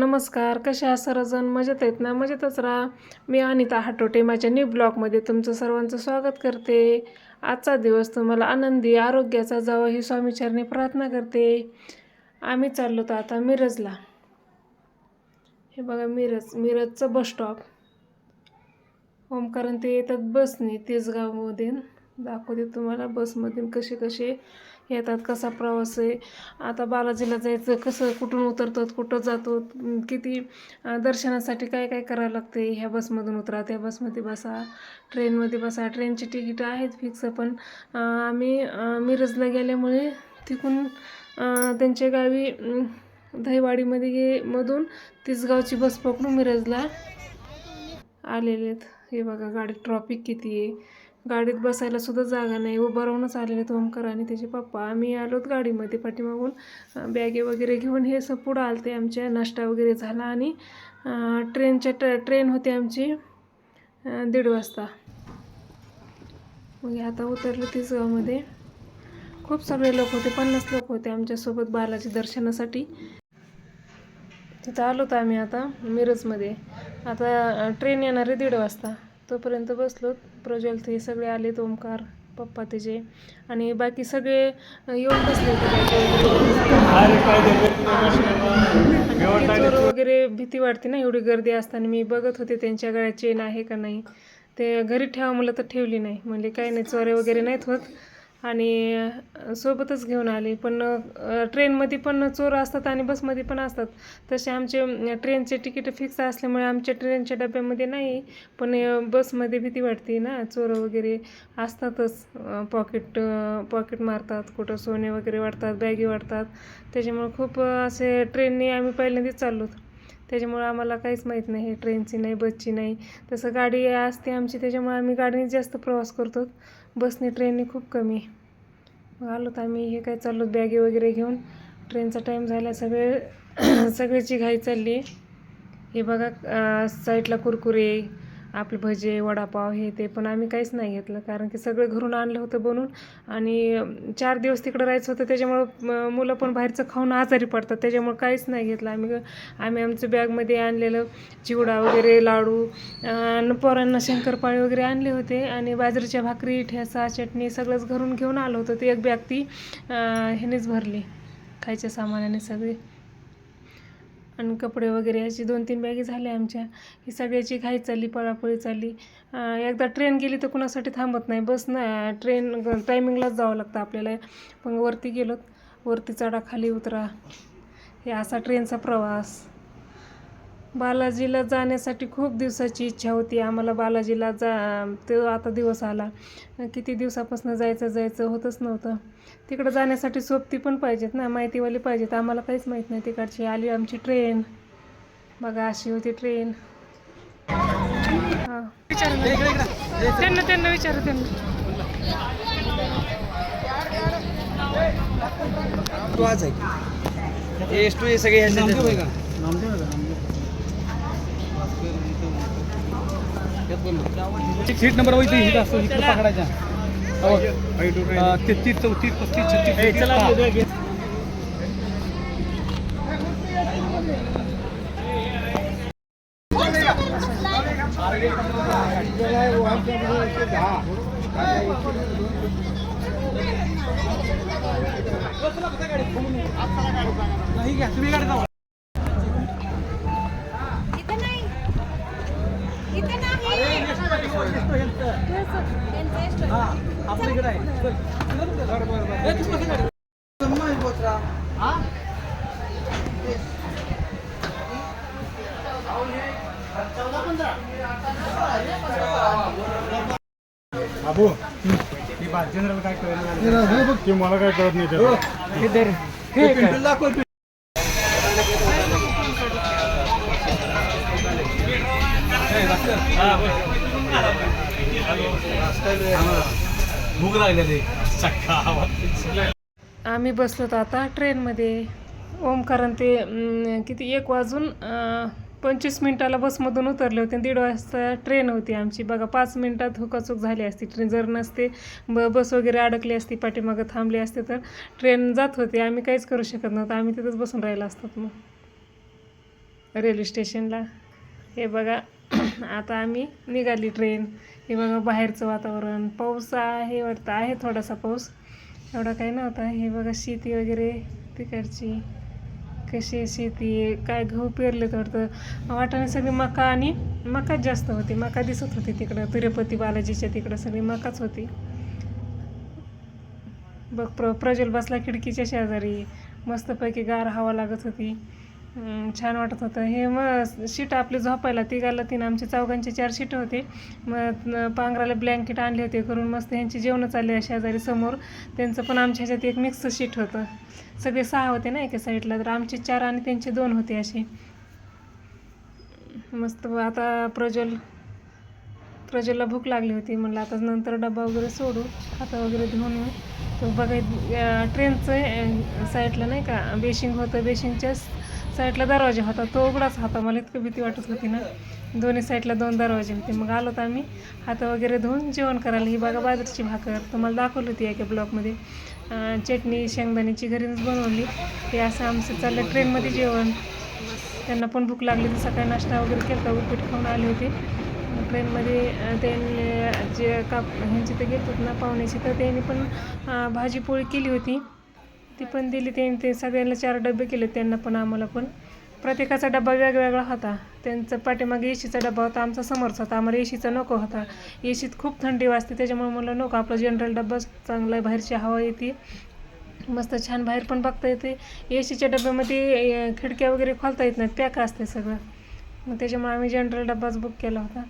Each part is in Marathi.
नमस्कार कशा सर्वजण? मजेत आहेत ना? मजेतच राहा. मी अनिता हाटोटे माझ्या न्यू ब्लॉगमध्ये तुमचं सर्वांचं स्वागत करते. आजचा दिवस तुम्हाला आनंदी आरोग्याचा जावं ही स्वामीचरणी प्रार्थना करते. आम्ही चाललो तर आता मिरजला. हे बघा मिरज मिरजचं बस स्टॉप ओमकारण ते येतात बसने तेजगावमधून. दाखवते तुम्हाला बसमधून कसे कसे येतात कसा प्रवास आहे? आता बालाजीला जायचं कसं कुठून उतरतात कुठं जातो किती दर्शनासाठी काय काय करावं लागते ह्या बसमधून उतरा त्या बसमध्ये बसा ट्रेनमध्ये बसा. ट्रेनची तिकीटं आहेत फिक्स पण आम्ही मिरजला गेल्यामुळे तिकून त्यांच्या गावी दहीवाडीमध्ये गे मधून तिसगावची बस पकडून मिरजला आलेले आहेत. हे बघा गाडीत ट्रॉफिक किती आहे. गाडीत बसायला सुद्धा जागा नाही. उभं राहूनच आलेले आहेत ओमकार आणि त्याचे पप्पा. आम्ही आलोत गाडीमध्ये पाठीमागून. बॅगे वगैरे घेऊन हे सब पुढं आलते. आमच्या नाश्ता वगैरे झाला आणि ट्रेनच्या ट ट्रेन होती आमची दीड वाजता. मग आता उतरलं तिसगावमध्ये. खूप सगळे लोक होते. पन्नास लोक होते आमच्यासोबत बालाजी दर्शनासाठी. तिथं आलो आम्ही आता मिरजमध्ये. आता ट्रेन येणार आहे दीड वाजता. तोपर्यंत बसलो. प्रज्वल ते सगळे आलेत ओमकार पप्पा त्याचे आणि बाकी सगळे येऊन बसले होते. चोर वगैरे भीती वाटते ना एवढी गर्दी असताना. मी बघत होते त्यांच्या गळ्यात चेन आहे का नाही. ते घरी ठेवा मला तर ठेवली नाही. म्हणजे काही नाही चोरे वगैरे नाहीत होत. आणि सोबतच घेऊन आले. पण ट्रेनमध्ये पण चोर असतात आणि बसमध्ये पण असतात. तसे आमचे ट्रेनचे तिकीट फिक्स असल्यामुळे आमच्या ट्रेनच्या डब्यामध्ये नाही पण बसमध्ये भीती वाटते ना. चोर वगैरे असतातच. पॉकेट पॉकेट मारतात कुठं सोने वगैरे वाटतात बॅगी वाटतात त्याच्यामुळे खूप असे ट्रेनने आम्ही पहिल्यांदाच चाललो त्याच्यामुळं आम्हाला काहीच माहीत नाही हे ट्रेनची नाही बसची नाही. तसं गाडी असते आमची त्याच्यामुळे आम्ही गाडीने जास्त प्रवास करतो. बसने ट्रेनने खूप कमी. मग आलो तर आम्ही हे काय चाललो बॅगे वगैरे घेऊन. ट्रेनचा टाईम झाला सगळे सगळ्याची घाई चालली. हे बघा साईडला कुरकुरे आपले भजे वडापाव हे ते पण आम्ही काहीच नाही घेतलं. कारण की सगळं घरून आणलं होतं बनून आणि चार दिवस तिकडं राहायचं होतं. त्याच्यामुळं मुलं पण बाहेरचं खाऊन आजारी पडतात. त्याच्यामुळं काहीच नाही घेतलं आम्ही. आम्ही आमचं बॅगमध्ये आणलेलं चिवडा वगैरे लाडू पोरांना शंकरपाळी वगैरे आणले होते. आणि बाजरीच्या भाकरी ठेसा चटणी सगळंच घरून घेऊन आलं होतं. ते एक बॅग ती ह्यानेच भरली. खायच्या सामानाने सगळी. आणि कपडे वगैरे अशी दोन तीन बॅगी झाल्या आमच्या. ही सगळ्याची घाई चालली पळापळी चालली. एकदा ट्रेन गेली तर कुणासाठी थांबत नाही. बस ना ट्रेन टायमिंगलाच जावं लागतं आपल्याला. मग वरती गेलोत. वरती चढा खाली उतरा. हे असा ट्रेनचा प्रवास. बालाजीला जाण्यासाठी खूप दिवसाची इच्छा होती. आम्हाला बालाजीला जा तो आता दिवस आला. किती दिवसापासून जायचं जायचं होतच नव्हतं. तिकडं जाण्यासाठी सोबती पण पाहिजेत ना माहितीवाली पाहिजेत. आम्हाला काहीच माहीत नाही तिकडची. आली आमची ट्रेन. बघा अशी होती ट्रेन. हां. त्यांना त्यांना विचारा त्यांना. तू आज आहे एस टू हे सगळे सीट नंबर वैसे इथं असतो इकडे पकडायचा हो. तेहतीस चौतीस पस्तीस छत्तीस हा. नाही घ्या तुम्ही गाडी त्यांचं एस्टो आहे. हा आपल्या इकडे आहे चल. बरं, बरं, बरं. ए, तू कसं गाडी? बाबू बात जनरल काय कळलं ते मला काय कळत नाही भूक लागलेली आम्ही बसलो होतो आता ट्रेनमध्ये. ओमकारण ते किती एक वाजून पंचवीस मिनिटाला बसमधून उतरले होते दीड वाजता ट्रेन होती आमची. बघा पाच मिनिटात हुकाचूक झाली असती. ट्रेन जर नसते ब बस वगैरे अडकली असती पाठीमागं थांबली असते तर ट्रेन जात होती. आम्ही काहीच करू शकत नव्हतं. आम्ही तिथंच बसून राहिलो असतात मग रेल्वे स्टेशनला. हे बघा आता आम्ही निघाली ट्रेन हे बघा बाहेरचं वातावरण. पाऊस आहे वाटतं. आहे थोडासा पाऊस. एवढा काही नव्हता. हे बघा शेती वगैरे तिकडची. कशी आहे शेती? काय गहू पेरले वाटतं. वाटाणे सगळी मका आणि मकाच जास्त होती. मका दिसत होती तिकडं. तिरुपती बालाजीच्या तिकडं सगळी मकाच होती. बघ प्र प्रज्वल बसला खिडकीच्या शेजारी. मस्तपैकी गार हवा लागत होती. छान वाटत होतं. हे मग शीट आपली झोपायला तिघाला तीन आमची चौघांची चार शीट होते. मग पांघराला ब्लँकेट आणले होते करून मस्त ह्यांची जेवणं चालली आहे शेजारी समोर. त्यांचं पण आमच्या ह्याच्यात एक मिक्स शीट होतं. सगळे सहा होते ना एका साईडला तर आमचे चार आणि त्यांचे दोन होते असे मस्त आता प्रज्वल प्रज्वलला भूक लागली होती. म्हणलं आता नंतर डबा वगैरे सोडू हाता वगैरे धुवून तो बघाय ट्रेनचं साईडला नाही का बेशिंग होतं बेशिंगच्याच साईडला दरवाजा होता तो उघडाच होता. मला इतकं भीती वाटत होती ना. दोन्ही साईडला दोन दरवाजे होते. मग आलो तर आम्ही. हात वगैरे धुवून जेवण करायला. ही बघा बाजरीची भाकर. तुम्हाला दाखवली होती एका ब्लॉकमध्ये चटणी शेंगदाण्याची घरीच बनवली. ते असं आमचं चाललं ट्रेनमध्ये जेवण. त्यांना पण भूक लागली तर सकाळी नाश्ता वगैरे केला उपीट खाऊन आले होते. ट्रेनमध्ये त्यांनी जे का ह्यांची तर घेतात ना पाहुण्याची तर त्यांनी पण भाजी पोळी केली होती. ती पण दिली त्यांनी ते सगळ्यांना चार डबे केले त्यांना पण आम्हाला पण. प्रत्येकाचा डबा वेगवेगळा होता. त्यांचा पाठीमागे एशीचा डबा होता आमचा समोरचा होता. आम्हाला एशीचा नको होता. एशीत खूप थंडी वाजते त्याच्यामुळे मला नको. आपला जनरल डबा चांगला आहे बाहेरची हवा येते. मस्त छान बाहेर पण बघता येते. एशीच्या डब्यामध्ये खिडक्या वगैरे खोलता येत नाहीत पॅक असते सगळं. मग त्याच्यामुळे आम्ही जनरल डब्बाच बुक केला होता.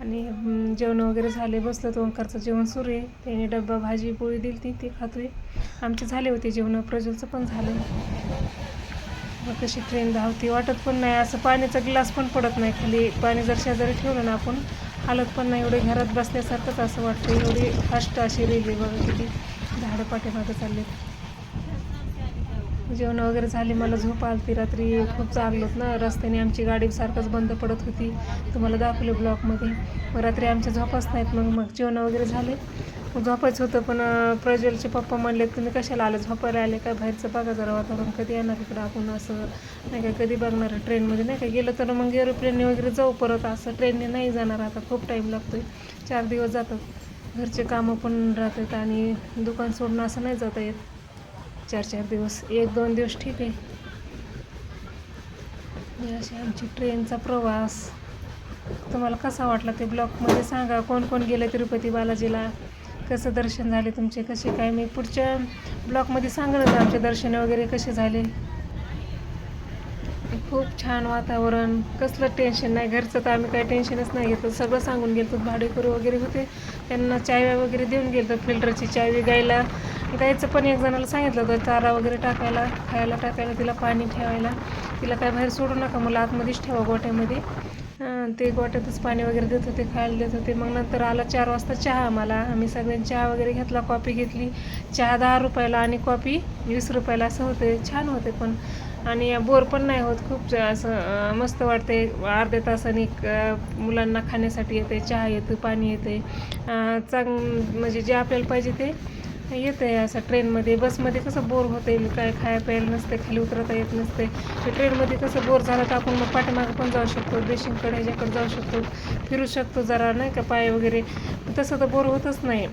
आणि जेवण वगैरे झाले बसलो तो ओंकारचं जेवण सुरू आहे. त्याने डब्बा भाजी पोळी दिली ती ती खातोय. आमचे झाले होते जेवण प्रज्वलचं पण झालं. मग कशी ट्रेन धावती वाटत पण नाही. असं पाण्याचा ग्लास पण पडत नाही खाली. पाणी जर शेजारी ठेवलं ना आपण हालत पण नाही. एवढे घरात बसल्यासारखंच असं वाटतं एवढी फास्ट अशी रेल्वे बघा किती झाडं पाठीमागं चाललेत. जेवण वगैरे झाली मला झोप आलती रात्री. खूप चाललोत ना रस्त्याने आमची गाडी सारखंच बंद पडत होती. तुम्हाला दाखवले ब्लॉकमध्ये मग रात्री आमच्या झोपच नाहीत मग मग जेवण वगैरे झाले. मग झोपायचं होतं पण प्रज्वलचे पप्पा म्हणले तुम्ही कशाला आले? झोपायला आले? काय बाहेरचं बघा जरा वातावरण. कधी येणार इकडं आपण असं? नाही का कधी बघणार ट्रेनमध्ये नाही का गेलं तर मग एरोप्लेनने वगैरे जाऊ परत असं. ट्रेनने नाही जाणार आता खूप टाईम लागतो आहे चार दिवस जातात. घरचे कामं पण राहतात आणि दुकान सोडणं असं नाही जाता येत. चार चार दिवस एक दोन दिवस ठीक आहे. अशी आमची ट्रेनचा प्रवास. तुम्हाला कसा वाटला ते ब्लॉकमध्ये सांगा. कोण कोण गेलं तिरुपती बालाजीला? कसं दर्शन झाले तुमचे? कसे काय? मी पुढच्या ब्लॉकमध्ये सांगणार आमचे दर्शन वगैरे कसे झाले. खूप छान वातावरण. कसलं टेन्शन नाही. घरचं तर आम्ही काही टेन्शनच नाही घेतलं. सगळं सांगून गेलो भाडेकरू वगैरे होते. त्यांना चाय वगैरे देऊन गेलो फिल्टरची चाय गायला. द्यायचं पण एक जणाला सांगितलं होतं चारा वगैरे टाकायला खायला टाकायला तिला पाणी ठेवायला. तिला काय बाहेर सोडू नका मला आतमध्येच ठेवा गोट्यामध्ये ते गोट्यातच पाणी वगैरे देत होते खायला देत. होते मग नंतर आला चार वाजता चहा आम्हाला. आम्ही सगळ्यांनी चहा वगैरे घेतला कॉपी घेतली. चहा दहा रुपयाला आणि कॉफी वीस रुपयाला असं होते छान होते पण. आणि बोर पण नाही होत खूप असं मस्त वाटते. अर्ध्या तासाने मुलांना खाण्यासाठी येते चहा येतं पाणी येते. चांग म्हणजे जे आपल्याला पाहिजे ते येतं आहे असं ट्रेनमध्ये बसमध्ये कसं बोर होते काय खाया प्यायला नसते खाली उतरता येत नसते ट्रेनमध्ये कसं बोर झालं तर आपण मग पाठीमागं पण जाऊ शकतो बेशिंगकडे ह्याच्याकडे जाऊ शकतो फिरू शकतो जरा नाही का पाय वगैरे. तसं तर बोर होतच नाही.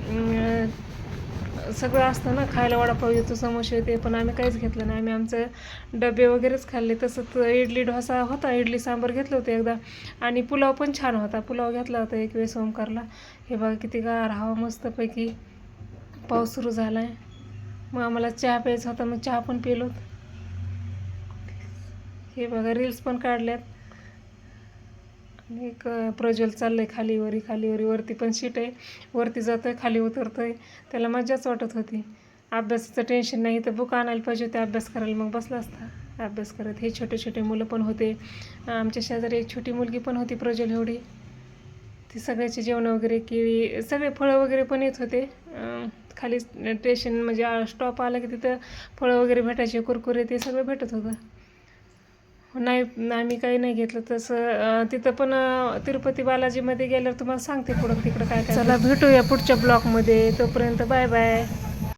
सगळं असतं ना खायला वडापाव येतो समोसे येते पण आम्ही काहीच घेतलं नाही. आम्ही आमचं डबे वगैरेच खाल्ले. तसंच इडली डोसा होता इडली सांबार घेतलं होतं एकदा. आणि पुलाव पण छान होता. पुलाव घेतला होता एक वेळेस ओमकारला. हे बघा किती गार हवा मस्तपैकी. पाऊस सुरू झाला आहे मग आम्हाला चहा प्यायचा होता मग चहा पण पिलोत हे बघा रील्स पण काढल्यात. आणि एक प्रज्वल चाललं खाली वरी खाली वरी. वरती पण सीट आहे. वरती जातोय खाली उतरतोय. त्याला मजाच वाटत होती. अभ्यासाचं टेन्शन नाही. तर बुक आणायला पाहिजे होते अभ्यास करायला. मग बसला असता. अभ्यास करत. हे छोटे छोटे मुलं पण होते. आमच्या शेजारी एक छोटी मुलगी पण होती प्रज्वल एवढी. ती सगळ्याची जेवण वगैरे केळी सगळे फळं वगैरे पण येत होते. खाली स्टेशन म्हणजे स्टॉप आला की तिथं फळं वगैरे भेटायचे कुरकुरे ते सगळं भेटत होतं. नाही आम्ही काही नाही घेतलं. तसं तिथं पण तिरुपती बालाजीमध्ये गेल्यावर तुम्हाला सांगते पुढं तिकडं काय काय चला भेटूया पुढच्या ब्लॉकमध्ये तोपर्यंत बाय बाय.